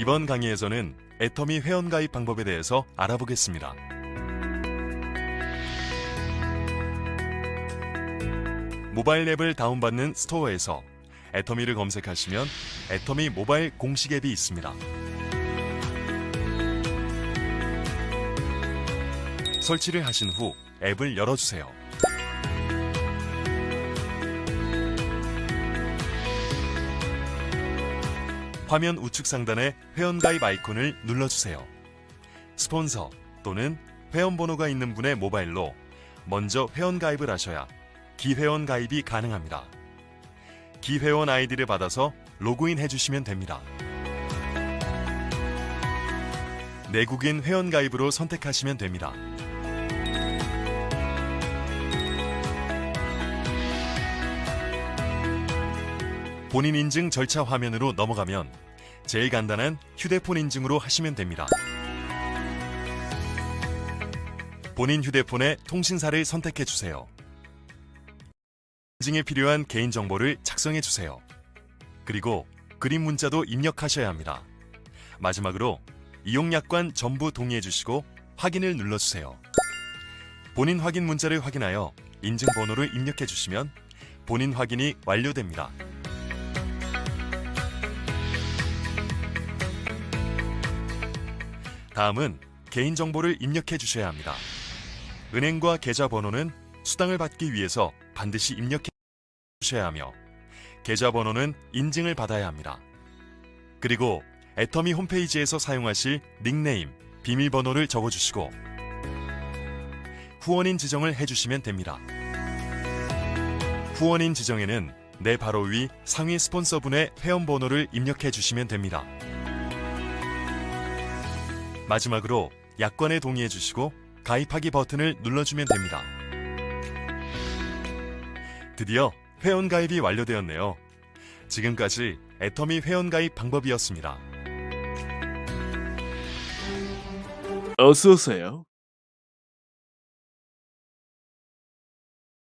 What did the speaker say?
이번 강의에서는 애터미 회원가입 방법에 대해서 알아보겠습니다. 모바일 앱을 다운받는 스토어에서 애터미를 검색하시면 애터미 모바일 공식 앱이 있습니다. 설치를 하신 후 앱을 열어주세요. 화면 우측 상단에 회원가입 아이콘을 눌러주세요. 스폰서 또는 회원번호가 있는 분의 모바일로 먼저 회원가입을 하셔야 기회원 가입이 가능합니다. 기회원 아이디를 받아서 로그인 해주시면 됩니다. 내국인 회원 가입으로 선택하시면 됩니다. 본인 인증 절차 화면으로 넘어가면 제일 간단한 휴대폰 인증으로 하시면 됩니다. 본인 휴대폰에 통신사를 선택해 주세요. 인증에 필요한 개인정보를 작성해 주세요. 그리고 그림 문자도 입력하셔야 합니다. 마지막으로 이용약관 전부 동의해 주시고 확인을 눌러 주세요. 본인 확인 문자를 확인하여 인증 번호를 입력해 주시면 본인 확인이 완료됩니다. 다음은 개인정보를 입력해 주셔야 합니다. 은행과 계좌 번호는 수당을 받기 위해서 반드시 입력해 주셔야 하며 계좌 번호는 인증을 받아야 합니다. 그리고 애터미 홈페이지에서 사용하실 닉네임, 비밀번호를 적어주시고 후원인 지정을 해주시면 됩니다. 후원인 지정에는 내 바로 위 상위 스폰서분의 회원번호를 입력해 주시면 됩니다. 마지막으로 약관에 동의해 주시고 가입하기 버튼을 눌러주면 됩니다. 드디어 회원 가입이 완료되었네요. 지금까지 애터미 회원 가입 방법이었습니다. 어서 오세요.